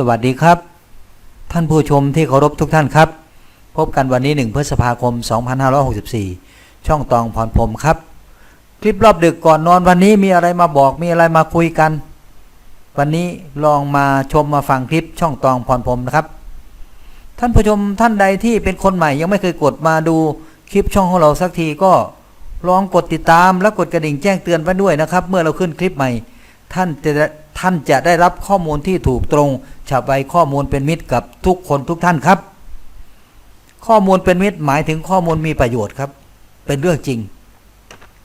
สวัสดีครับ ท่านผู้ชมที่เคารพทุกท่านครับ พบกันวันนี้ 1 พฤษภาคม 2564 ช่องตองพรพรมครับ คลิปรอบดึกก่อนนอนวันนี้มีอะไรมาบอกมีอะไรมาคุยกัน วันนี้ลองมาชมมาฟังคลิปช่องตองพรพรมนะครับ ท่านผู้ชมท่านใดที่เป็นคนใหม่ยังไม่เคยกดมาดูคลิปช่องของเราสักทีก็ลองกดติดตามและกดกระดิ่งแจ้งเตือนไว้ด้วยนะครับ เมื่อเราขึ้นคลิปใหม่ ท่านจะได้ท่านจะได้รับข้อมูลที่ถูกตรงฉับไวข้อมูลเป็นมิตรกับทุกคนทุกท่านครับ ข้อมูลเป็นมิตรหมายถึงข้อมูลมีประโยชน์ครับ เป็นเรื่องจริง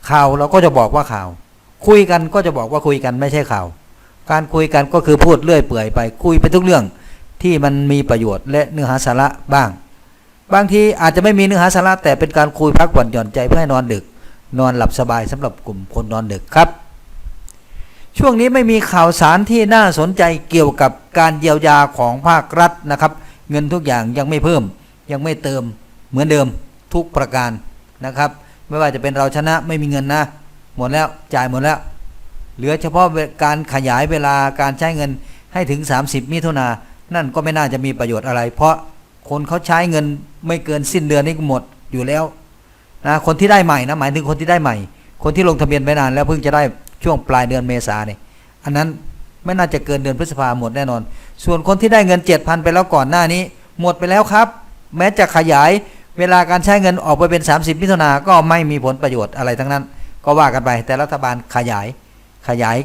ข่าวเราก็จะบอกว่าข่าว คุยกันก็จะบอกว่าคุยกันไม่ใช่ข่าว การคุยกันก็คือพูดเรื่อยเปื่อยไป คุยไปทุกเรื่องที่มันมีประโยชน์และเนื้อหาสาระบ้าง บางทีอาจจะไม่มีเนื้อหาสาระแต่เป็นการคุยพักผ่อนหย่อนใจเพื่อให้นอนดึก นอนหลับสบายสำหรับกลุ่มคนนอนดึกครับ ช่วงนี้ไม่มีข่าวสารที่น่าสนใจเกี่ยวกับการเยียวยาของภาครัฐนะครับ เงินทุกอย่างยังไม่เพิ่ม ยังไม่เติมเหมือนเดิมทุกประการนะครับ ไม่ว่าจะเป็นเราชนะไม่มีเงินนะ หมดแล้วจ่ายหมดแล้ว เหลือเฉพาะการขยายเวลาการใช้เงินให้ถึง 30 มิถุนานั่นก็ไม่น่าจะมีประโยชน์อะไร เพราะคนเขาใช้เงินไม่เกินสิ้นเดือนนี้หมดอยู่แล้วนะคนที่ได้ใหม่นะหมายถึงคนที่ได้ใหม่ คนที่ลงทะเบียนไปนานแล้วเพิ่งจะได้ ช่วงปลายเดือนเมษาเนี่ยอันนั้นไม่น่าจะเกินเดือนพฤษภาหมดแน่นอน ส่วนคนที่ได้เงิน 7,000 ไปแล้วก่อนหน้านี้ หมดไปแล้วครับ แม้จะขยายเวลาการใช้เงินออกไปเป็น 30มิถุนาก็ไม่มีผลประโยชน์อะไรทั้งนั้น ก็ว่ากันไป แต่รัฐบาลขยายขยาย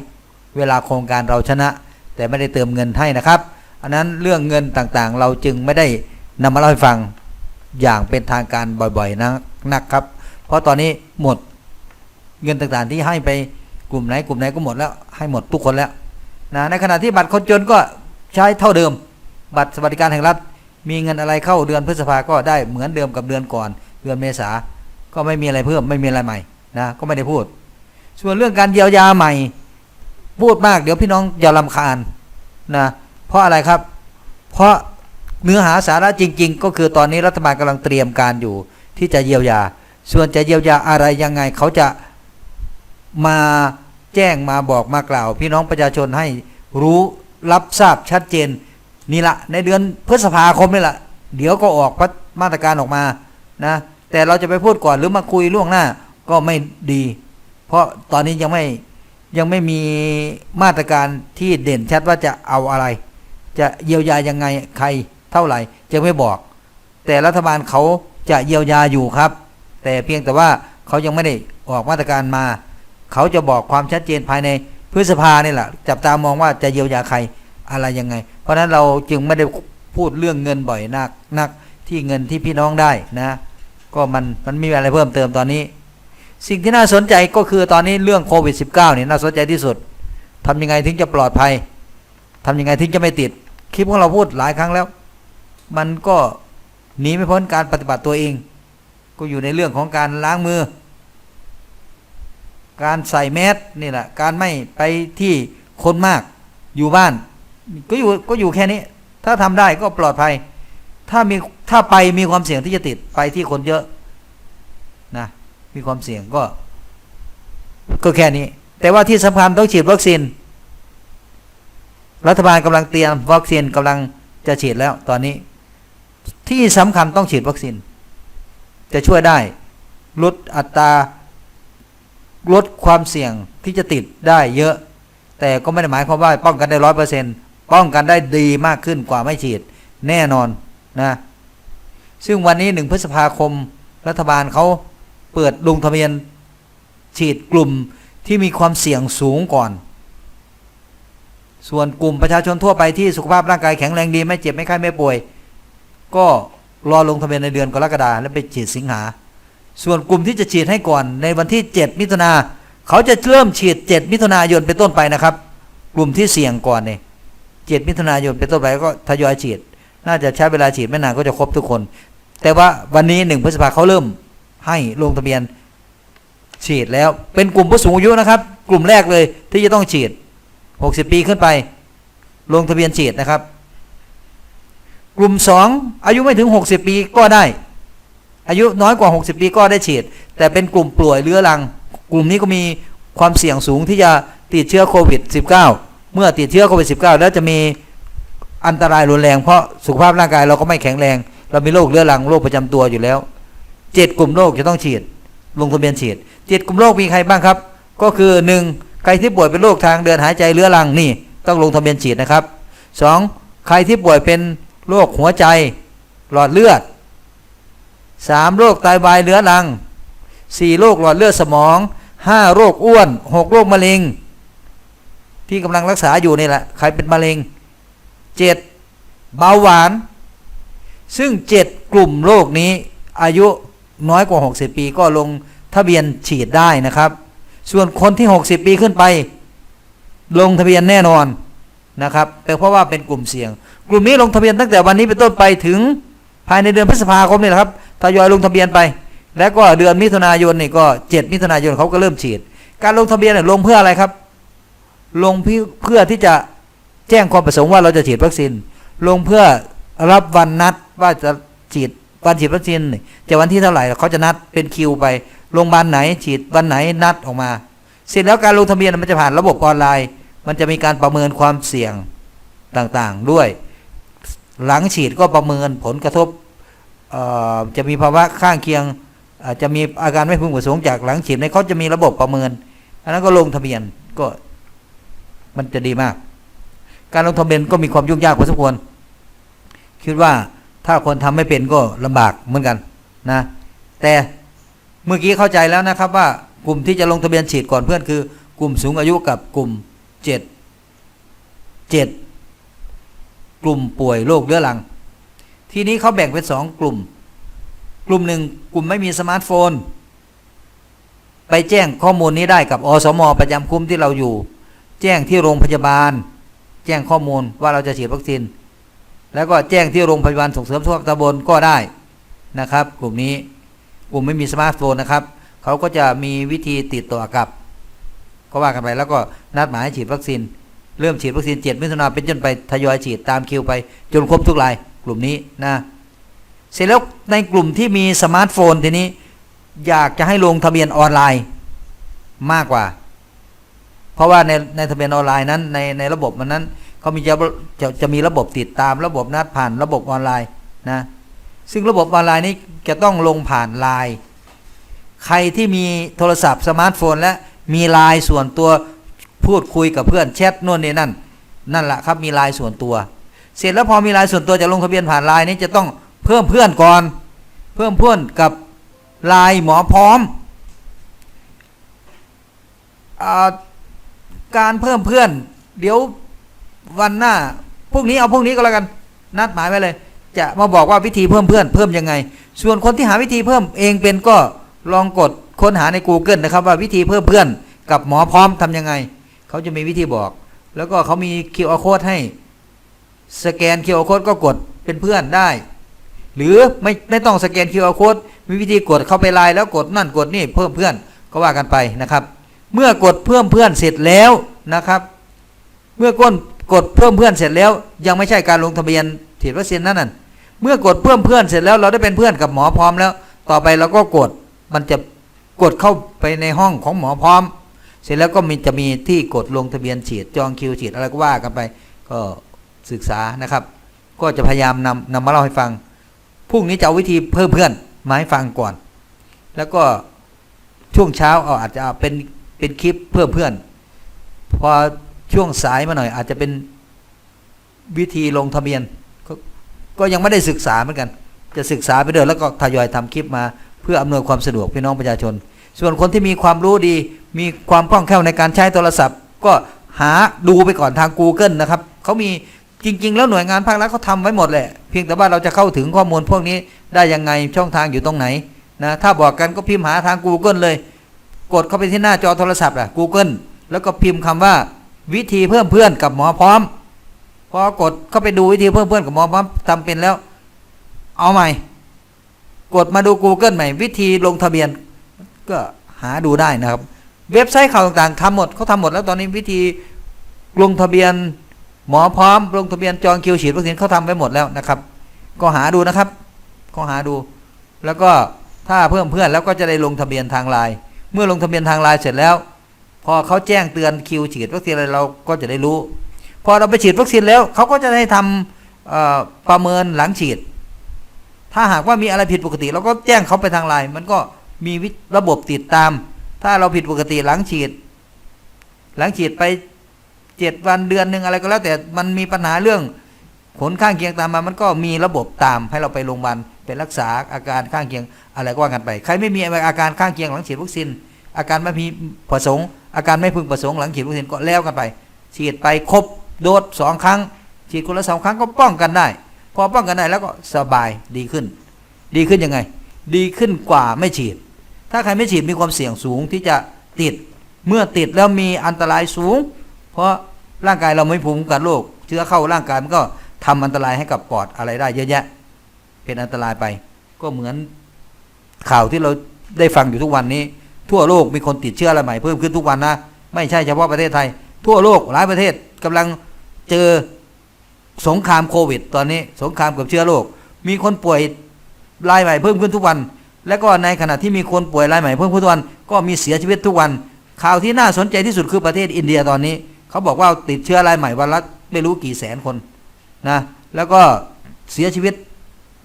เวลาโครงการเราชนะ แต่ไม่ได้เติมเงินให้นะครับ อันนั้นเรื่องเงินต่างๆ เราจึงไม่ได้นำมาเล่าให้ฟังอย่างเป็นทางการบ่อยๆนะนักครับ เพราะตอนนี้หมดเงินต่างๆที่ให้ไป กลุ่มไหนกลุ่มไหนก็หมดแล้วให้หมดทุกคนแล้วนะในขณะที่บัตรคนจนก็ใช้เท่าเดิม บัตรสวัสดิการแห่งรัฐ มีเงินอะไรเข้าเดือนพฤษภาก็ได้เหมือนเดิมกับเดือนก่อน เดือนเมษาก็ไม่มีอะไรเพิ่มไม่มีอะไรใหม่นะก็ไม่ได้พูด ส่วนเรื่องการเยียวยาใหม่ พูดมากเดี๋ยวพี่น้องอย่าลำคาญนะเพราะอะไรครับ เพราะเนื้อหาสาระจริง ๆ ก็คือตอนนี้รัฐบาลกำลังเตรียมการอยู่ที่จะเยียวยา ส่วนจะเยียวยาอะไรยังไงเขาจะ มาแจ้งมาบอกมากล่าว พี่น้องประชาชนให้รู้รับทราบชัดเจนนี่ละในเดือนพฤษภาคมนี่แหละเดี๋ยวก็ออกมาตรการออกมานะแต่เราจะไปพูดก่อนหรือมาคุยล่วงหน้าก็ไม่ดี เพราะตอนนี้ยังไม่ยังไม่มีมาตรการที่เด่นชัดว่าจะเอาอะไร จะเยียวยายังไงใครเท่าไหร่จะไม่บอก แต่รัฐบาลเขาจะเยียวยาอยู่ครับ แต่เพียงแต่ว่าเขายังไม่ได้ออกมาตรการมา เขาจะบอกความชัดเจนภายในพฤษภาเนี่ยแหละจับตามองว่าจะเยียวยาใครอะไรยังไง เพราะฉะนั้นเราจึงไม่ได้พูดเรื่องเงินบ่อยนักนักที่เงินที่พี่น้องได้นะ ก็มันมันมีอะไรเพิ่มเติมตอนนี้ สิ่งที่น่าสนใจก็คือตอนนี้เรื่องโควิด -19 เนี่ยน่าสนใจที่สุดทำยังไงถึงจะปลอดภัยทำยังไงถึงจะไม่ติด คลิปของเราพูดหลายครั้งแล้ว มันก็หนีไม่พ้นการปฏิบัติตัวเอง ก็อยู่ในเรื่องของการล้างมือ การใส่แมสนี่แหละ การไม่ไปที่คนมากอยู่บ้าน ก็อยู่ก็อยู่แค่นี้ ถ้าทำได้ก็ปลอดภัย ถ้ามีถ้าไปมีความเสี่ยงที่จะติดไปที่คนเยอะนะมีความเสี่ยงก็ ก็แค่นี้ แต่ว่าที่สำคัญต้องฉีดวัคซีน รัฐบาลกำลังเตรียมวัคซีนกำลังจะฉีดแล้วตอนนี้ ที่สำคัญต้องฉีดวัคซีน จะช่วยได้ลดอัตรา ลดความเสี่ยงที่จะติดได้เยอะ แต่ก็ไม่ได้หมายความว่าป้องกันได้ร้อยเปอร์เซ็นต์ป้องกันได้ดีมากขึ้นกว่าไม่ฉีดแน่นอนนะซึ่งวันนี้หนึ่งพฤษภาคมรัฐบาลเขาเปิดลงทะเบียนฉีดกลุ่มที่มีความเสี่ยงสูงก่อน ส่วนกลุ่มประชาชนทั่วไปที่สุขภาพร่างกายแข็งแรงดีไม่เจ็บไม่ไข้ไม่ป่วย ก็รอลงทะเบียนในเดือนกรกฎาคมแล้วไปฉีดสิงหา ส่วนกลุ่มที่จะฉีดให้ก่อนในวันที่ 7 มิถุนาเขาจะเริ่มฉีด 7 มิถุนายนเป็นต้นไปนะครับ กลุ่มที่เสี่ยงก่อนเนี่ย7มิถุนายนเป็นต้นไปก็ทยอยฉีด น่าจะใช้เวลาฉีดไม่นานก็จะครบทุกคน แต่ว่าวันนี้หนึ่งพฤษภาเขาเริ่มให้ลงทะเบียนฉีดแล้วเป็นกลุ่มผู้สูงอายุนะครับ กลุ่มแรกเลยที่จะต้องฉีด 60 ปีขึ้นไป ลงทะเบียนฉีดนะครับ กลุ่ม 2 อายุไม่ถึง 60 ปีก็ได้ อายุน้อยกว่า 60 ปีก็ได้ฉีด แต่เป็นกลุ่มป่วยเรื้อรัง กลุ่มนี้ก็มีความเสี่ยงสูงที่จะติดเชื้อโควิด -19 เมื่อติดเชื้อโควิด -19 แล้วจะมีอันตรายรุนแรงเพราะสุขภาพร่างกายเราก็ไม่แข็งแรง เรามีโรคเรื้อรังโรคประจำตัวอยู่แล้วเจ็ดกลุ่มโรคจะต้องฉีด ลงทะเบียนฉีดเจ็ดกลุ่มโรคมีใครบ้างครับ ก็คือหนึ่งใครที่ป่วยเป็นโรคทางเดินหายใจเรื้อรังนี่ต้องลงทะเบียนฉีดนะครับสองใครที่ป่วยเป็นโรคหัวใจหลอดเลือด สามโรคไตวายเรื้อรังสี่โรคหลอดเลือดสมองห้าโรคอ้วนหกโรคมะเร็ง ที่กำลังรักษาอยู่นี่แหละใครเป็นมะเร็งเจ็ดเบาหวาน ซึ่งเจ็ดกลุ่มโรคนี้อายุน้อยกว่า 60 ปีก็ลงทะเบียนฉีดได้นะครับ ส่วนคนที่ 60 ปีขึ้นไป ลงทะเบียนแน่นอนนะครับแต่เพราะว่าเป็นกลุ่มเสี่ยง กลุ่มนี้ลงทะเบียนตั้งแต่วันนี้เป็นต้นไปถึงภายในเดือนพฤษภาคมนี่แหละครับ ทยอยลงทะเบียนไป แล้วก็เดือนมิถุนายนนี่ก็7มิถุนายนเขาก็เริ่มฉีด การลงทะเบียนเนี่ยลงเพื่ออะไรครับ ลงเพื่อเพื่อที่จะแจ้งความประสงค์ว่าเราจะฉีดวัคซีน ลงเพื่อรับวันนัดว่าจะฉีดวันฉีดวัคซีนนี่จะวันที่เท่าไหร่เขาจะนัดเป็นคิวไปโรงพยาบาลไหนฉีดวันไหนนัดออกมา เสร็จแล้วการลงทะเบียนมันจะผ่านระบบออนไลน์ มันจะมีการประเมินความเสี่ยงต่างๆด้วย หลังฉีดก็ประเมินผลกระทบ จะมีภาวะข้างเคียงจจะมีอาการไม่พึงประสงค์จากหลังฉีดในเขาจะมีระบบประเมิน อันนั้นก็ลงทะเบียนก็มันจะดีมาก การลงทะเบียนก็มีความยุ่งยากพอสมควรคิดว่าถ้าคนทำไม่เป็นก็ลำบากเหมือนกันนะ แต่เมื่อกี้เข้าใจแล้วนะครับว่ากลุ่มที่จะลงทะเบียนฉีดก่อนเพื่อนคือ กลุ่มสูงอายุกับกลุ่มเจ็ดเจ็ดกลุ่มป่วยโรคเรื้อรัง ทีนี้เขาแบ่งเป็นสองกลุ่ม กลุ่มหนึ่งกลุ่มไม่มีสมาร์ทโฟน ไปแจ้งข้อมูลนี้ได้กับอสม ประจำคุ้มที่เราอยู่ แจ้งที่โรงพยาบาล แจ้งข้อมูลว่าเราจะฉีดวัคซีนแล้วก็แจ้งที่โรงพยาบาลส่งเสริมสุขภาพตำบลก็ได้นะครับ กลุ่มนี้กลุ่มไม่มีสมาร์ทโฟนนะครับเขาก็จะมีวิธีติดต่อกับก็ว่ากันไปแล้วก็นัดหมายให้ฉีดวัคซีนเริ่มฉีดวัคซีนเจ็ดมิถุนาเป็นจนไปทยอยฉีดตามคิวไปจนครบทุกราย กลุ่มนี้นะเสร็จแล้วในกลุ่มที่มีสมาร์ทโฟนทีนี้ อยากจะให้ลงทะเบียนออนไลน์มากกว่า เพราะว่าในในทะเบียนออนไลน์นั้นในในระบบมันนั้นเขามีจะจะจะมีระบบติดตามระบบนัดผ่านระบบออนไลน์นะซึ่งระบบออนไลน์นี้จะต้องลงผ่านไลน์ใครที่มีโทรศัพท์สมาร์ทโฟน และมีไลน์ส่วนตัวพูดคุยกับเพื่อนแชทนู่นนี่นั่น นั่นแหละครับมีไลน์ส่วนตัว เสร็จแล้วพอมีลน์ส่วนตัวจะลงทะเบียนผ่านไลน์นี้จะต้องเพิ่มเพื่อนก่อน เพิ่มเพื่อนกับไลน์หมอพร้อมอการเพิ่มเพื่อน เดี๋ยววันหน้าพรุ่งนี้เอาพรุ่งนี้ก็แล้วกัน นัดหมายไว้เลย จะมาบอกว่าวิธีเพิ่มเพื่อนเพิ่มยังไง ส่วนคนที่หาวิธีเพิ่มเองเป็นก็ลองกดค้นหาใน Google นะครับ ว่าวิธีเพิ่มเพื่อนกับหมอพร้อมทำยังไง เขาจะมีวิธีบอก แล้วก็เขามี QR code ให้ สแกน QR code ก็กดเป็นเพื่อนได้ หรือไม่ไม่ต้องสแกน QR code มีวิธีกดเข้าไปไลน์แล้วกดนั่นกดนี่เพิ่มเพื่อนก็ว่ากันไปนะครับ เมื่อกดเพิ่มเพื่อนเสร็จแล้วนะครับ เมื่อก้นกดเพิ่มเพื่อนเสร็จแล้ว ยังไม่ใช่การลงทะเบียนฉีดวัคซีนนั่นน่ะเมื่อกดเพิ่มเพื่อนเสร็จแล้วเราได้เป็นเพื่อนกับหมอพร้อมแล้ว ต่อไปเราก็กดมันจะกดเข้าไปในห้องของหมอพร้อม เสร็จแล้วก็มีจะมีที่กดลงทะเบียนฉีดจองคิวฉีดอะไรก็ว่ากันไป ก็ ศึกษานะครับ ก็จะพยายามนำนำมาเล่าให้ฟังพรุ่งนี้จะเอาวิธีเพิ่มเพื่อนมาให้ฟังก่อน แล้วก็ช่วงเช้าเอาอาจจะเเป็นเป็นคลิปเพิ่มเพื่อน พอช่วงสายมาหน่อย อาจจะเป็นวิธีลงทะเบียนกก็ยังไม่ได้ศึกษาเหมือนกัน จะศึกษาไปเรื่อยแล้วก็ทยอยทำคลิปมา เพื่ออำนวยความสะดวกพี่น้องประชาชน ส่วนคนที่มีความรู้ดี มีความคล่องแคล่วในการใช้โทรศัพท์ ก็หาดูไปก่อนทาง Google นะครับเขามี จริง ๆ แล้วหน่วยงานภาครัฐเขาทำไว้หมดแหละ เพียงแต่ว่าเราจะเข้าถึงข้อมูลพวกนี้ได้ยังไงช่องทางอยู่ตรงไหนนะถ้าบอกกันก็พิมพ์หาทาง Google เลย กดเข้าไปที่หน้าจอโทรศัพท์อะ Google แล้วก็พิมพ์คำว่าวิธีเพิ่มเพื่อนกับหมอพร้อมพอกดเข้าไปดูวิธีเพิ่มเพื่อนกับหมอพร้อมทำเป็นแล้ว เอาใหม่ กดมาดู Google ใหม่ วิธีลงทะเบียน ก็หาดูได้นะครับ เว็บไซต์ข่าวต่างๆทำหมดเขาทำหมดแล้วตอนนี้วิธีลงทะเบียน หมอพร้อมลงทะเบียนจองคิวฉีดวัคซีนเขาทำไว้หมดแล้วนะครับ ก็หาดูนะครับ ก็หาดู แล้วก็ถ้าเพิ่มเพื่อนแล้วก็จะได้ลงทะเบียนทางไลน์เมื่อลงทะเบียนทางไลน์เสร็จแล้ว พอเขาแจ้งเตือนคิวฉีดวัคซีนอะไรเราก็จะได้รู้ พอเราไปฉีดวัคซีนแล้วเขาก็จะได้ทำเอ่อประเมินหลังฉีด ถ้าหากว่ามีอะไรผิดปกติ เราก็แจ้งเขาไปทางไลน์มันก็มีระบบติดตาม ถ้าเราผิดปกติหลังฉีด หลังฉีดไป เจ็ดวันเดือนหนึ่งอะไรก็แล้ว แต่มันมีปัญหาเรื่องผลข้างเคียงตามมา มันก็มีระบบตามให้เราไปโรงพยาบาลไปรักษาอาการข้างเคียงอะไรก็ว่ากันไป ใครไม่มีอาการข้างเคียงหลังฉีดวัคซีนอาการไม่มีประสงค์ อาการไม่พึงประสงค์หลังฉีดวัคซีนก็แล้วกันไป ฉีดไปครบโดสสองครั้ง ฉีดคนละสองครั้งก็ป้องกันได้ พอป้องกันได้แล้วก็สบายดีขึ้น ดีขึ้นยังไง ดีขึ้นกว่าไม่ฉีด ถ้าใครไม่ฉีดมีความเสี่ยงสูงที่จะติด เมื่อติดแล้วมีอันตรายสูง เพราะร่างกายเราไม่ภูมิคุ้มกันโรคเชื้อเข้าร่างกายมันก็ทำอันตรายให้กับปอดอะไรได้เยอะแยะ เป็นอันตรายไป ก็เหมือนข่าวที่เราได้ฟังอยู่ทุกวันนี้ ทั่วโลกมีคนติดเชื้ออะไรใหม่เพิ่มขึ้นทุกวันนะไม่ใช่เฉพาะประเทศไทย ทั่วโลกหลายประเทศกำลังเจอสงครามโควิด ตอนนี้สงครามกับเชื้อโรคมีคนป่วยรายใหม่เพิ่มขึ้นทุกวัน และก็ในขณะที่มีคนป่วยรายใหม่เพิ่มขึ้นทุกวัน ก็มีเสียชีวิตทุกวัน ข่าวที่น่าสนใจที่สุดคือประเทศอินเดียตอนนี้ เขาบอกว่าติดเชื้อรายใหม่วันละไม่รู้กี่แสนคนนะแล้วก็เสียชีวิต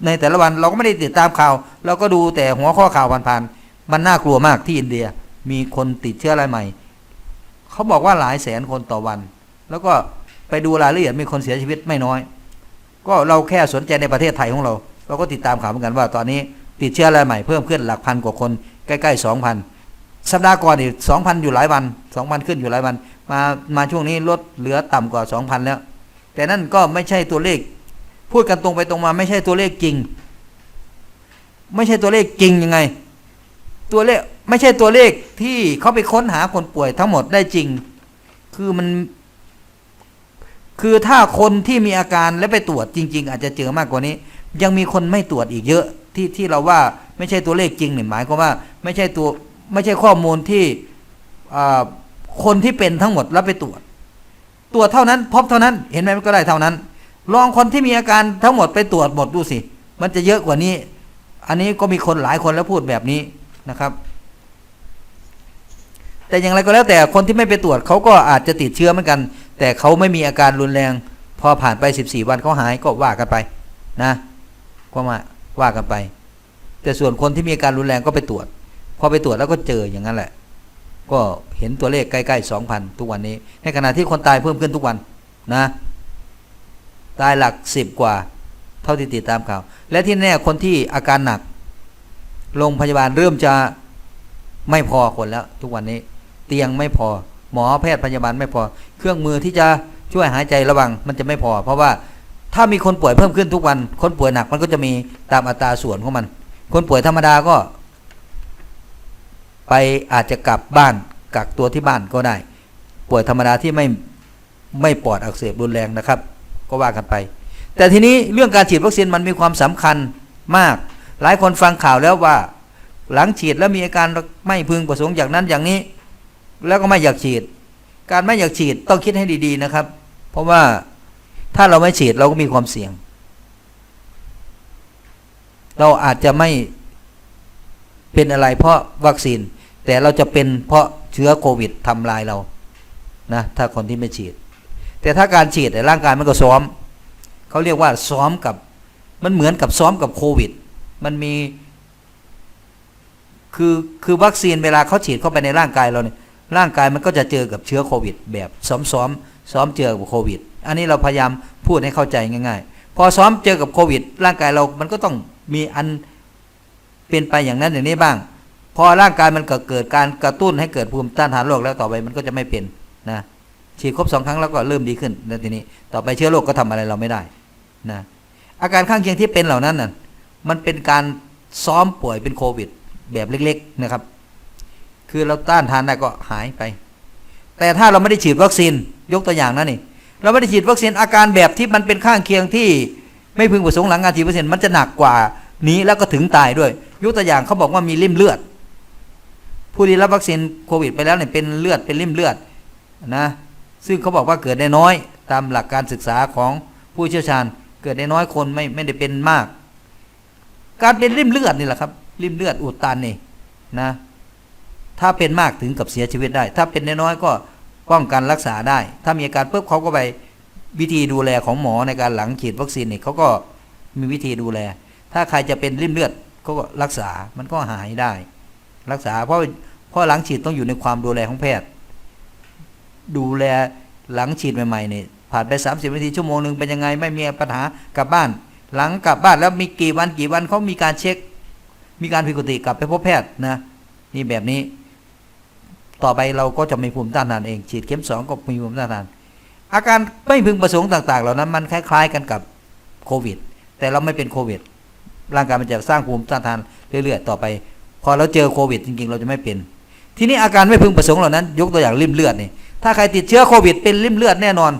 ในแต่ละวันเราก็ไม่ได้ติดตามข่าว เราก็ดูแต่หัวข้อข่าวผ่านๆมันน่ากลัวมากที่อินเดียมีคนติดเชื้อรายใหม่ เขาบอกว่าหลายแสนคนต่อวัน แล้วก็ไปดูรายละเอียดมีคนเสียชีวิตไม่น้อย ก็เราแค่สนใจในประเทศไทยของเรา เราก็ติดตามข่าวเหมือนกันว่า ตอนนี้ติดเชื้อรายใหม่เพิ่มขึ้นหลักพันกว่าคนใกล้ๆสองพัน สัปดาห์ก่อนอีกสองพันอยู่หลายวันสองพันขึ้นอยู่หลายวัน มามาช่วงนี้ลดเหลือต่ำกว่าสองพันแล้ว แต่นั่นก็ไม่ใช่ตัวเลข พูดกันตรงไปตรงมาไม่ใช่ตัวเลขจริง ไม่ใช่ตัวเลขจริงยังไง ตัวเลขไม่ใช่ตัวเลขที่เขาไปค้นหาคนป่วยทั้งหมดได้จริง คือมัน คือถ้าคนที่มีอาการแล้วไปตรวจจริง ๆ อาจจะเจอมากกว่านี้ ยังมีคนไม่ตรวจอีกเยอะที่ที่เราว่าไม่ใช่ตัวเลขจริงเนี่ยหมายความว่า ไม่ใช่ตัว ไม่ใช่ข้อมูลที่คนที่เป็นทั้งหมดแล้วไปตรวจ ตรวจเท่านั้น พบเท่านั้น เห็นไหมมันก็ได้เท่านั้น ลองคนที่มีอาการทั้งหมดไปตรวจหมดดูสิ มันจะเยอะกว่านี้ อันนี้ก็มีคนหลายคนแล้วพูดแบบนี้นะครับ แต่อย่างไรก็แล้วแต่คนที่ไม่ไปตรวจเขาก็อาจจะติดเชื้อเหมือนกัน แต่เขาไม่มีอาการรุนแรง พอผ่านไป 14 วันเขาหายก็ว่ากันไปนะก็มาว่ากันไป แต่ส่วนคนที่มีอาการรุนแรงก็ไปตรวจ อไปตรวจแล้วก็เจออย่างนั้นแหละ ก็เห็นตัวเลขใกล้ๆ2,000ทุกวันนี้ ในขณะที่คนตายเพิ่มขึ้นทุกวันนะ ตายหลักสิบกว่า เท่าที่ติดตามข่าว และที่แน่คนที่อาการหนักโรงพยาบาลเริ่มจะไม่พอคนแล้ว ทุกวันนี้ เตียงไม่พอ หมอแพทย์พยาบาลไม่พอ เครื่องมือที่จะช่วยหายใจระวังมันจะไม่พอ เพราะว่าถ้ามีคนป่วยเพิ่มขึ้นทุกวัน คนป่วยหนักมันก็จะมีตามอัตราส่วนของมัน คนป่วยธรรมดาก็ ไปอาจจะกลับบ้านกักตัวที่บ้านก็ได้ ป่วยธรรมดาที่ไม่ไม่ปอดอักเสบรุนแรงนะครับ ก็ว่ากันไป แต่ทีนี้เรื่องการฉีดวัคซีนมันมีความสำคัญมาก หลายคนฟังข่าวแล้วว่า หลังฉีดแล้วมีอาการไม่พึงประสงค์อย่างนั้นอย่างนี้ แล้วก็ไม่อยากฉีด การไม่อยากฉีดต้องคิดให้ดีๆนะครับ เพราะว่าถ้าเราไม่ฉีดเราก็มีความเสี่ยง เราอาจจะไม่เป็นอะไรเพราะวัคซีน แต่เราจะเป็นเพราะเชื้อโควิดทำลายเรานะถ้าคนที่ไม่ฉีด แต่ถ้าการฉีดแต่ร่างกายมันก็ซ้อมเขาเรียกว่าซ้อมกับมันเหมือนกับซ้อมกับโควิด มันมี คือคือวัคซีนเวลาเขาฉีดเข้าไปในร่างกายเราเนี่ยร่างกายมันก็จะเจอกับเชื้อโควิด แบบซ้อมซ้อมซ้อมเจอกับโควิด อันนี้เราพยายามพูดให้เข้าใจง่าย ๆ พอซ้อมเจอกับโควิด ร่างกายเรามันก็ต้องมีอันเป็นไปอย่างนั้นอย่างนี้บ้าง พอร่างกายมันก็เกิดการกระตุ้นให้เกิดภูมิต้านทานโรคแล้วต่อไปมันก็จะไม่เป็นนะฉีดครบสองครั้งแล้วก็เริ่มดีขึ้นแล้วทีนี้ ต่อไปเชื้อโรคก็ทำอะไรเราไม่ได้นะอาการข้างเคียงที่เป็นเหล่านั้นน่ะมันเป็นการซ้อมป่วยเป็นโควิด แบบเล็ก ๆนะครับ คือเราต้านทานได้ก็หายไป แต่ถ้าเราไม่ได้ฉีดวัคซีนยกตัวอย่างนะนี่ เราไม่ได้ฉีดวัคซีนอาการแบบที่มันเป็นข้างเคียงที่ไม่พึงประสงค์หลังการฉีดวัคซีนมันจะหนักกว่านี้แล้วก็ถึงตายด้วย ยกตัวอย่างเขาบอกว่ามีริ่มเลือด ผู้ที่รับวัคซีนโควิดไปแล้วเนี่ยเป็นเลือดเป็นริ่มเลือดนะซึ่งเขาบอกว่าเกิดได้น้อยตามหลักการศึกษาของผู้เชี่ยวชาญ เกิดได้น้อยคนไม่ไม่ได้เป็นมาก การเป็นริ่มเลือดนี่แหละครับริ่มเลือดอุดตันนี่นะถ้าเป็นมากถึงกับเสียชีวิตได้ ถ้าเป็นน้อยๆก็ป้องกันรักษาได้ ถ้ามีอาการปุ๊บเขาก็ไปวิธีดูแลของหมอในการหลังฉีดวัคซีนเนี่ยเขาก็มีวิธีดูแล ถ้าใครจะเป็นริ่มเลือดเขาก็รักษามันก็หายได้ รักษา เพราะเพราะหลังฉีดต้องอยู่ในความดูแลของแพทย์ ดูแลหลังฉีดใหม่ๆเนี่ยผ่านไป 30นาทีชั่วโมงหนึ่งเป็นยังไงไม่มีปัญหากลับบ้าน หลังกลับบ้านแล้วมีกี่วันกี่วันเขามีการเช็ค มีการผิดปกติกลับไปพบแพทย์นะนี่แบบนี้ ต่อไปเราก็จะมีภูมิต้านทานเอง ฉีดเข็มสองก็มีภูมิต้านทาน อาการไม่พึงประสงค์ต่าง ๆ เหล่านั้นมันคล้ายๆกันกับโควิด แต่เราไม่เป็นโควิดร่างกายมันจะสร้างภูมิต้านทานเรื่อย ๆ ต่อไป พอเราเจอโควิดจริงๆ เราจะไม่เป็น ทีนี้อาการไม่พึงประสงค์เหล่านั้น ยกตัวอย่างริ่มเลือดนี่ถ้าใครติดเชื้อโควิดเป็นริ่มเลือดแน่นอน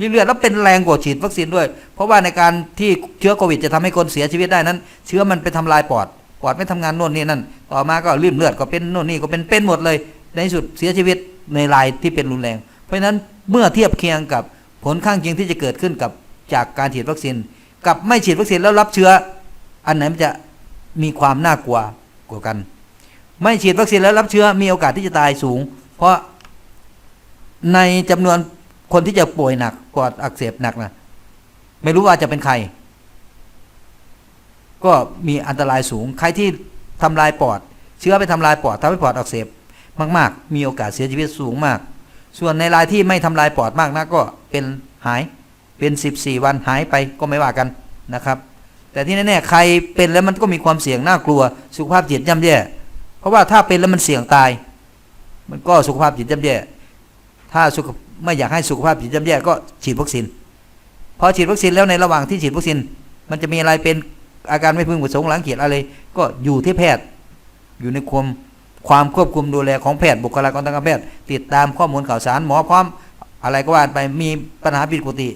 ริ่มเลือดแล้วเป็นแรงกว่าฉีดวัคซีนด้วย เพราะว่าในการที่เชื้อโควิดจะทำให้คนเสียชีวิตได้นั้น เชื้อมันไปทำลายปอดปอดไม่ทำงานโน่นนี่นั่นต่อมาก็ริ่มเลือดก็เป็นโน่นนี่ก็เป็นเป็นหมดเลย ในสุดเสียชีวิตในรายที่เป็นรุนแรง เพราะฉะนั้นเมื่อเทียบเคียงกับผลข้างเคียงที่จะเกิดขึ้นกับจากการฉีดวัคซีน กับไม่ฉีดวัคซีนแล้วรับเชื้อ อันไหนมันจะมีความน่ากลัว กว่ากัน ไม่ฉีดวัคซีนแล้วรับเชื้อมีโอกาสที่จะตายสูง เพราะในจำนวนคนที่จะป่วยหนักปอดอักเสบหนักนะไม่รู้ว่าจะเป็นใคร ก็มีอันตรายสูง ใครที่ทำลายปอด เชื้อไปทำลายปอดทำให้ปอดอักเสบมาก ๆ มีโอกาสเสียชีวิตสูงมาก ส่วนในรายที่ไม่ทำลายปอดมากนะก็เป็นหายเป็น 14 วันหายไปก็ไม่ว่ากันนะครับ แต่ที่แน่ๆใครเป็นแล้วมันก็มีความเสี่ยงน่ากลัว สุขภาพจิตย่ำแย่เพราะว่าถ้าเป็นแล้วมันเสี่ยงตาย มันก็สุขภาพจิตย่ำแย่ ถ้าสุขไม่อยากให้สุขภาพจิตย่ำแย่ก็ฉีดวัคซีนพอฉีดวัคซีนแล้วในระหว่างที่ฉีดวัคซีนมันจะมีอะไรเป็นอาการไม่พึงประสงค์หลังฉีดอะไร ก็อยู่ที่แพทย์อยู่ในความความควบคุมดูแลของแพทย์บุคลากรทางการแพทย์ ติดตามข้อมูลข่าวสารหมอพร้อม อะไรก็ว่าไปมีปัญหาผิดปกติ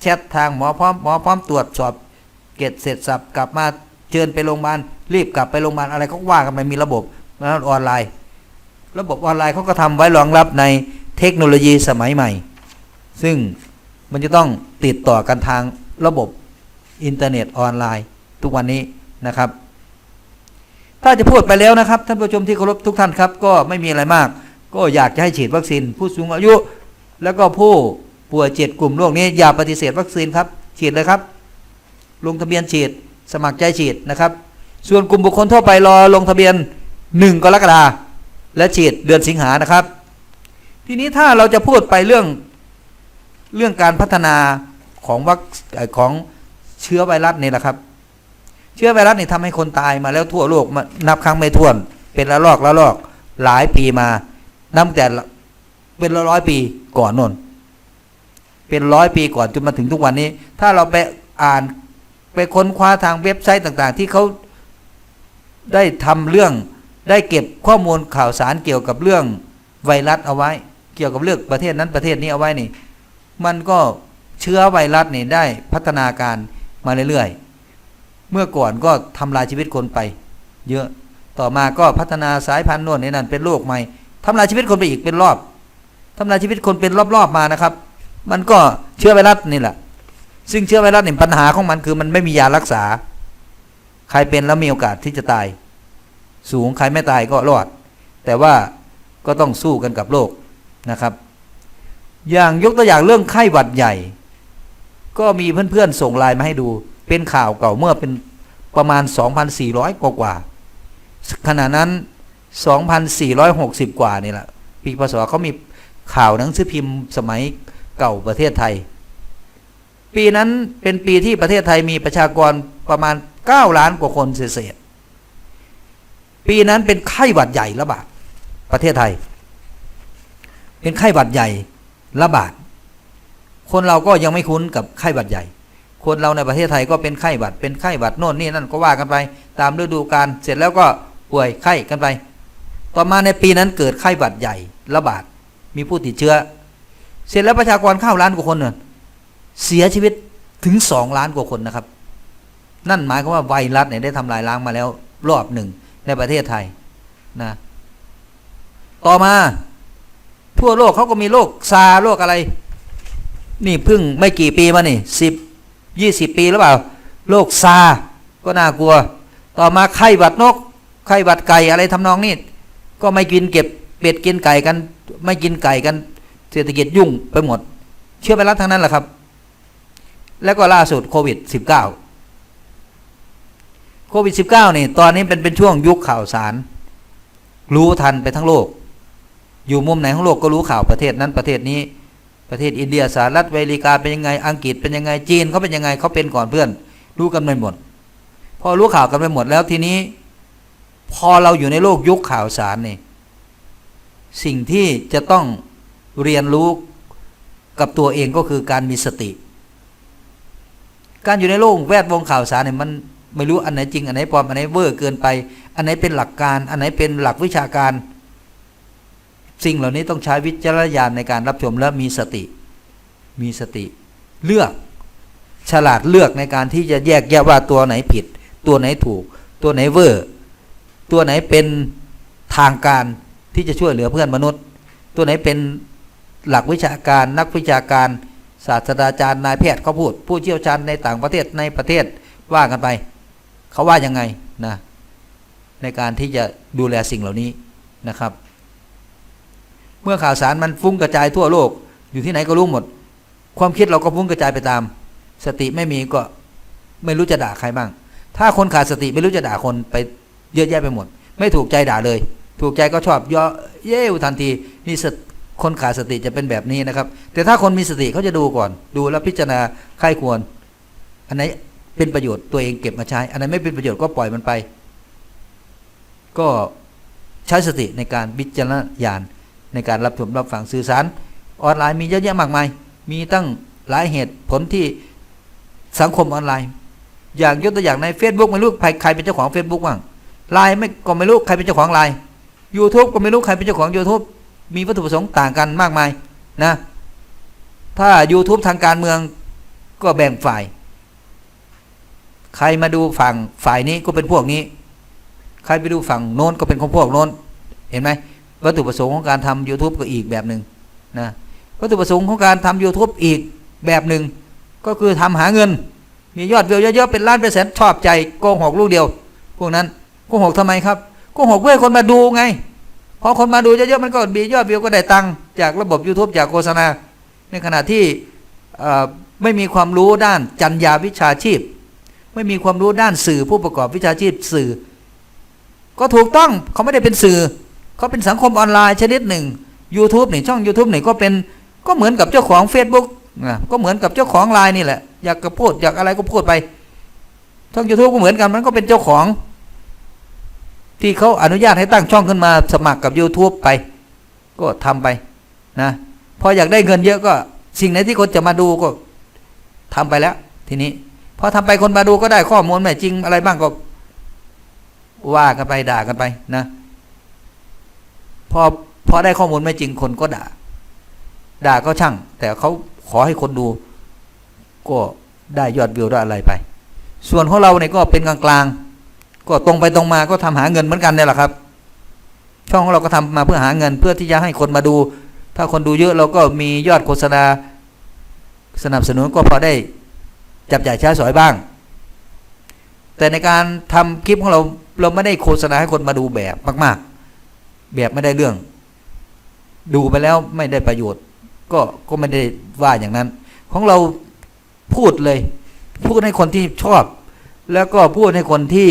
แชททางหมอพร้อมหมอพร้อมตรวจสอบ เกตเสร็จสับกลับมาเชิญไปโรงพยาบาลรีบกลับไปโรงพยาบาลอะไรก็ว่ากันไปมีระบบแล้วออนไลน์ ระบบออนไลน์เขาก็ทำไว้รองรับในเทคโนโลยีสมัยใหม่ ซึ่งมันจะต้องติดต่อกันทางระบบอินเทอร์เน็ตออนไลน์ ทุกวันนี้นะครับ ถ้าจะพูดไปแล้วนะครับท่านผู้ชมที่เคารพทุกท่านครับ ก็ไม่มีอะไรมาก ก็อยากจะให้ฉีดวัคซีน ผู้สูงอายุ แล้วก็ผู้ป่วยเจ็ดกลุ่มโรคนี้อย่าปฏิเสธวัคซีนครับ ฉีดเลยครับ ลงทะเบียนฉีด สมัครใจฉีดนะครับ ส่วนกลุ่มบุคคลทั่วไปรอลงทะเบียน 1 กรกฎาและฉีดเดือนสิงหานะครับ ทีนี้ถ้าเราจะพูดไปเรื่องเรื่องการพัฒนาของวัคของเชื้อไวรัสนี่แหละครับ เชื้อไวรัสนี่ทำให้คนตายมาแล้วทั่วโลกมานับครั้งไม่ถ้วน เป็นละลอกละลอกหลายปีมานับแต่เป็นร้อยปีก่อนนนเป็นร้อยปีก่อนจนมาถึงทุกวันนี้ ถ้าเราไปอ่าน ไปค้นคว้าทางเว็บไซต์ต่างๆ ที่เขาได้ทำเรื่องได้เก็บข้อมูลข่าวสารเกี่ยวกับเรื่องไวรัสเอาไว้ เกี่ยวกับเรื่องประเทศนั้นประเทศนี้เอาไว้นี่ มันก็เชื้อไวรัสนี่ได้พัฒนาการมาเรื่อยๆ เมื่อก่อนก็ทำลายชีวิตคนไป เยอะต่อมาก็พัฒนาสายพันธุ์โน่นนี่นั่นเป็นโรคใหม่ทำลายชีวิตคนไปอีกเป็นรอบทำลายชีวิตคนเป็นรอบๆมานะครับ มันก็เชื้อไวรัสนี่แหละ ซึ่งเชื้อไวรัสเนี่ยปัญหาของมันคือมันไม่มียารักษา ใครเป็นแล้วมีโอกาสที่จะตาย สูงใครไม่ตายก็รอด แต่ว่าก็ต้องสู้กันกับโรคนะครับ อย่างยกตัวอย่างเรื่องไข้หวัดใหญ่ ก็มีเพื่อนๆส่งไลน์มาให้ดู เป็นข่าวเก่าเมื่อเป็นประมาณ 2,400 กว่ากว่าขณะนั้น 2,460 กว่านี่แหละปีพศเขามีข่าวหนังสือพิมพ์สมัยเก่าประเทศไทย ปีนั้นเป็นปีที่ประเทศไทยมีประชากรประมาณ 9 ล้านกว่าคนเศษปีนั้นเป็นไข้หวัดใหญ่ระบาดประเทศไทย เป็นไข้หวัดใหญ่ระบาด คนเราก็ยังไม่คุ้นกับไข้หวัดใหญ่ คนเราในประเทศไทยก็เป็นไข้หวัด เป็นไข้หวัดโน่นนี่นั่นก็ว่ากันไป ตามฤดูกาลเสร็จแล้วก็ป่วยไข้กันไป ต่อมาในปีนั้นเกิดไข้หวัดใหญ่ระบาด มีผู้ติดเชื้อ เสร็จแล้วประชากรเข้าล้านกว่าคนเนี่ย เสียชีวิตถึงสองล้านกว่าคนนะครับ นั่นหมายความว่าไวรัสเนี่ยได้ทำลายล้างมาแล้ว รอบหนึ่งในประเทศไทยนะ ต่อมา ทั่วโลกเขาก็มีโรคซาโรคอะไร นี่เพิ่งไม่กี่ปีมานี่สิบยี่สิบปีหรือเปล่าโรคซาก็น่ากลัว ต่อมาไข้หวัดนก ไข้หวัดไก่อะไรทำนองนี้ก็ไม่กินเก็บเป็ดกินไก่กัน ไม่กินไก่กัน เศรษฐกิจยุ่งไปหมด เชื้อไวรัสทั้งนั้นแหละครับ แล้วก็ล่าสุดโควิด -19 โควิด -19 นี่ ตอนนี้เป็นเป็นช่วงยุคข่าวสาร รู้ทันไปทั้งโลก อยู่มุมไหนของโลกก็รู้ข่าวประเทศนั้นประเทศนี้ประเทศอินเดียสหรัฐอเมริกาเป็นยังไงอังกฤษเป็นยังไงจีนเขาเป็นยังไงเขาเป็นก่อนเพื่อน รู้กันไปหมด พอรู้ข่าวกันไปหมดแล้วทีนี้ พอเราอยู่ในโลกยุคข่าวสารนี่สิ่งที่จะต้องเรียนรู้กับตัวเองก็คือการมีสติ การอยู่ในโลกแวดวงข่าวสารเนี่ยมันไม่รู้อันไหนจริงอันไหนปลอมอันไหนเวอร์เกินไป อันไหนเป็นหลักการ อันไหนเป็นหลักวิชาการ สิ่งเหล่านี้ต้องใช้วิจารณญาณในการรับชมและมีสติ มีสติ เลือกฉลาดเลือกในการที่จะแยกแยะว่าตัวไหนผิด ตัวไหนถูก ตัวไหนเวอร์ตัวไหนเป็นทางการที่จะช่วยเหลือเพื่อนมนุษย์ ตัวไหนเป็นหลักวิชาการนักวิชาการ ศาสตราจารย์นายแพทย์เขาพูด ผู้เชี่ยวชาญในต่างประเทศในประเทศว่ากันไป เขาว่ายังไงนะในการที่จะดูแลสิ่งเหล่านี้นะครับ เมื่อข่าวสารมันฟุ้งกระจายทั่วโลก อยู่ที่ไหนก็รู้หมด ความคิดเราก็ฟุ้งกระจายไปตาม สติไม่มีก็ไม่รู้จะด่าใครบ้าง ถ้าคนขาดสติไม่รู้จะด่าคนไปเยอะแยะไปหมด ไม่ถูกใจด่าเลย ถูกใจก็ชอบเย่อเย้ทันทีนี่ส คนขาดสติจะเป็นแบบนี้นะครับ แต่ถ้าคนมีสติเขาจะดูก่อน ดูแล้วพิจารณาใครควร อันไหนเป็นประโยชน์ตัวเองเก็บมาใช้ อันไหนไม่เป็นประโยชน์ก็ปล่อยมันไป ก็ใช้สติในการพิจารณญาณในการรับชมรับฟังสื่อสาร ออนไลน์มีเยอะแยะมากมาย มีตั้งหลายเหตุผลที่สังคมออนไลน์ อย่างยกตัวอย่างใน Facebook ไม่รู้ใครใครเป็นเจ้าของ Facebook บ้างไลน์ไม่ก็ไม่รู้ใครเป็นเจ้าของไลน์ YouTube ก็ไม่รู้ใครเป็นเจ้าของ YouTube มีวัตถุประสงค์ต่างกันมากมายนะ ถ้า YouTube ทางการเมืองก็แบ่งฝ่าย ใครมาดูฝั่งฝ่ายนี้ก็เป็นพวกนี้ ใครไปดูฝั่งโน้นก็เป็นของพวกโน้น เห็นไหมวัตถุประสงค์ของการทำ YouTube ก็อีกแบบหนึ่งนะวัตถุประสงค์ของการทำ YouTube อีกแบบหนึ่งก็คือทำหาเงิน มียอดวิวเยอะๆเป็นล้านเป็นแสนชอบใจโกหกลูกเดียว พวกนั้นโกหกทำไมครับโกหกเพื่อคนมาดูไง พอคนมาดูเยอะๆมันก็มียอดวิวก็ได้ตังค์จากระบบ YouTube จากโฆษณา ในขณะที่ไม่มีความรู้ด้านจัญญาวิชาชีพ ไม่มีความรู้ด้านสื่อผู้ประกอบวิชาชีพสื่อ ก็ถูกต้องเขาไม่ได้เป็นสื่อ เขาเป็นสังคมออนไลน์ชนิดหนึ่ง YouTube นี่ช่อง YouTube นี่ก็เป็นก็เหมือนกับเจ้าของ Facebook นะก็เหมือนกับเจ้าของไลน์นี่แหละ อยากจะพูดอยากอะไรก็พูดไปช่อง YouTube ก็เหมือนกันมันก็เป็นเจ้าของ ที่เขาอนุญาตให้ตั้งช่องขึ้นมาสมัครกับ YouTube ไป ก็ทำไปนะพออยากได้เงินเยอะก็ สิ่งไหนที่คนจะมาดูก็ทำไปแล้ว ทีนี้พอทำไปคนมาดูก็ได้ข้อมูลไม่จริงอะไรบ้างก็ ว่ากันไปด่ากันไปนะพอพอได้ข้อมูลไม่จริงคนก็ด่า ด่าก็ช่าง แต่เขาขอให้คนดู ก็ได้ยอดวิวได้อะไรไป ส่วนของเราเนี่ยก็เป็นกลางๆ ก็ตรงไปตรงมาก็ทำหาเงินเหมือนกันเนี่ยแหละครับ ช่องของเราก็ทำมาเพื่อหาเงินเพื่อที่จะให้คนมาดู ถ้าคนดูเยอะเราก็มียอดโฆษณา สนับสนุนก็พอได้จับจ่ายใช้สอยบ้าง แต่ในการทำคลิปของเราเราไม่ได้โฆษณาให้คนมาดูแบบมาก ๆ แบบไม่ได้เรื่อง ดูไปแล้วไม่ได้ประโยชน์ ก็ก็ไม่ได้ว่าอย่างนั้น ของเราพูดเลย พูดให้คนที่ชอบ แล้วก็พูดให้คนที่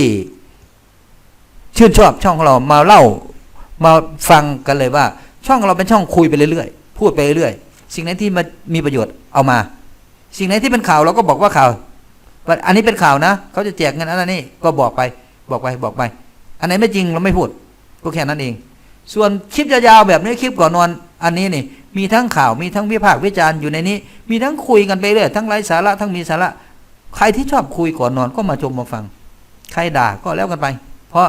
ชื่นชอบช่องของเรามาเล่ามาฟังกันเลยว่า ช่องของเราเป็นช่องคุยไปเรื่อยๆพูดไปเรื่อยๆสิ่งไหนที่มันมีประโยชน์เอามา สิ่งไหนที่เป็นข่าวเราก็บอกว่าข่าวอันนี้เป็นข่าวนะเขาจะแจกเงินอันนั้นนี่ก็บอกไปบอกไปบอกไป อันไหนไม่จริงเราไม่พูดก็แค่นั้นเอง ส่วนคลิปยาวๆแบบนี้คลิปก่อนนอนอันนี้นี่มีทั้งข่าวมีทั้งวิพากษ์วิจารณ์อยู่ในนี้ มีทั้งคุยกันไปเรื่อยทั้งไร้สาระทั้งมีสาระ ใครที่ชอบคุยก่อนนอนก็มาชมมาฟัง ใครด่าก็แล้วกันไป เพราะ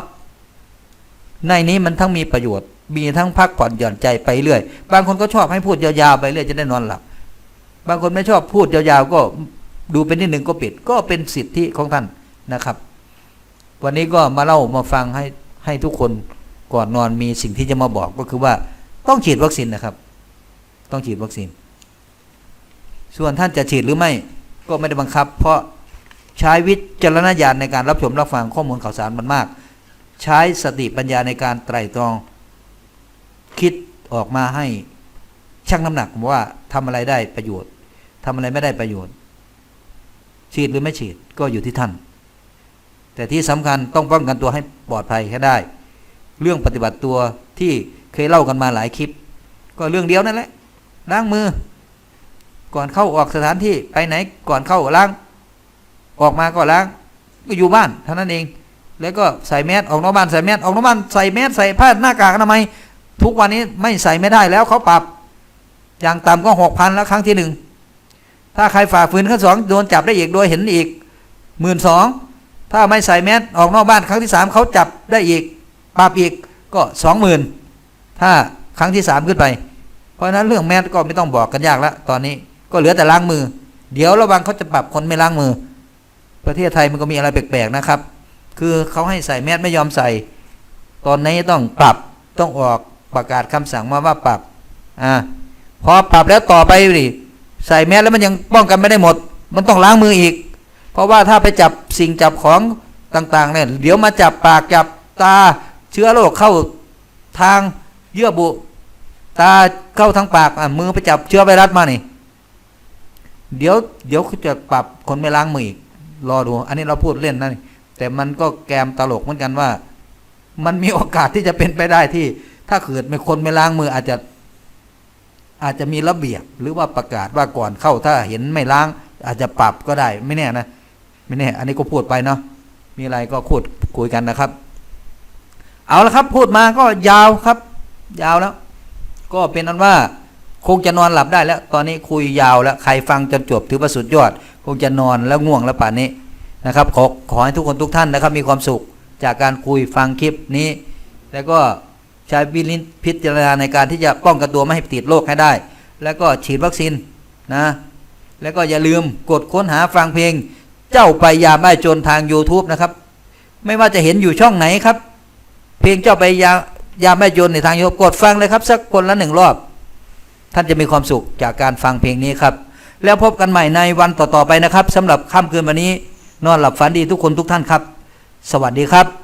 ในนี้มันทั้งมีประโยชน์ มีทั้งพักผ่อนหย่อนใจไปเรื่อย บางคนก็ชอบให้พูดยาวๆไปเรื่อยจะได้นอนหลับ บางคนไม่ชอบพูดยาวๆก็ดูเป็นนิดหนึ่งก็ปิด ก็เป็นสิทธิของท่านนะครับ วันนี้ก็มาเล่ามาฟังให้ให้ทุกคนก่อนนอนมีสิ่งที่จะมาบอกก็คือว่าต้องฉีดวัคซีนนะครับ ต้องฉีดวัคซีน ส่วนท่านจะฉีดหรือไม่ก็ไม่ได้บังคับ เพราะใช้วิจารณญาณในการรับชมรับฟังข้อมูลข่าวสารมันมาก ใช้สติปัญญาในการไตร่ตรอง คิดออกมาให้ชั่งน้ำหนักว่าทำอะไรได้ประโยชน์ทำอะไรไม่ได้ประโยชน์ ฉีดหรือไม่ฉีดก็อยู่ที่ท่าน แต่ที่สำคัญต้องป้องกันตัวให้ปลอดภัยแค่ได้ เรื่องปฏิบัติตัวที่เคยเล่ากันมาหลายคลิป ก็เรื่องเดียวนั่นแหละล้างมือ ก่อนเข้าออกสถานที่ไปไหนก่อนเข้าล้าง ออกมาก็ล้าง ก็อยู่บ้านเท่านั้นเอง แล้วก็ใส่แมสออกนอกบ้านใส่แมสออกนอกบ้านใส่แมสใส่ผ้าหน้ากากอนามัยทุกวันนี้ไม่ใส่ไม่ได้แล้วเขาปรับ อย่างต่ำก็หกพันแล้วครั้งที่หนึ่งถ้าใครฝ่าฝืนขั้นสองโดนจับได้อีกโดยเห็นอีกหมื่นสองถ้าไม่ใส่แมสออกนอกบ้านครั้งที่สามเขาจับได้อีกปรับอีกก็สองหมื่นถ้าครั้งที่สามขึ้นไป เพราะฉะนั้นเรื่องแมสก็ไม่ต้องบอกกันยากแล้วตอนนี้ก็เหลือแต่ล้างมือ เดี๋ยวระวังเขาจะปรับคนไม่ล้างมือ ประเทศไทยมันก็มีอะไรแปลกๆนะครับ คือเขาให้ใส่แมสไม่ยอมใส่ ตอนนี้ต้องปรับต้องออกประกาศคำสั่งมาว่าปรับอ่าพอปรับแล้วต่อไปดิใส่แมสแล้วมันยังป้องกันไม่ได้หมด มันต้องล้างมืออีก เพราะว่าถ้าไปจับสิ่งจับของต่างๆเนี่ยเดี๋ยวมาจับปากจับตาเชื้อโรคเข้าทางเยื่อบุตาเข้าทางปากอะมือไปจับเชื้อไวรัสมานี่เดี๋ยวเดี๋ยวจะปรับคนไม่ล้างมืออีกรอดู อันนี้เราพูดเล่นนะนี่ แต่มันก็แกมตลกเหมือนกันว่า มันมีโอกาสที่จะเป็นไปได้ที่ ถ้าเกิดไม่คนไม่ล้างมืออาจจะ อาจจะมีระเบียบ หรือว่าประกาศว่าก่อนเข้าถ้าเห็นไม่ล้าง อาจจะปรับก็ได้ ไม่แน่นะไม่แน่ อันนี้ก็พูดไปเนาะมีอะไรก็พูดคุยกันนะครับ เอาละครับ พูดมาก็ยาวครับ ยาวแล้ว ก็เป็นอันว่าคงจะนอนหลับได้แล้ว ตอนนี้คุยยาวแล้ว ใครฟังจนจบถือว่าสุดยอด คงจะนอนแล้วง่วงแล้วป่านนี้ นะครับขอขอให้ทุกคนทุกท่านนะครับ มีความสุขจากการคุยฟังคลิปนี้ แล้วก็ใช้วิลิพิจารณาในการที่จะป้องกันตัวไม่ให้ติดโรคให้ได้ แล้วก็ฉีดวัคซีนนะแล้วก็อย่าลืมกดค้นหาฟังเพลง เจ้าไปยามไอ้โจนทาง YouTube นะครับ ไม่ว่าจะเห็นอยู่ช่องไหนครับ เพลงเจ้าไปยายามแม่โยนในทางโยกดฟังเลยครับ สักคนละหนึ่งรอบ ท่านจะมีความสุขจากการฟังเพลงนี้ครับ แล้วพบกันใหม่ในวันต่อๆไปนะครับสำหรับค่ำคืนวันนี้ นอนหลับฝันดีทุกคนทุกท่านครับ สวัสดีครับ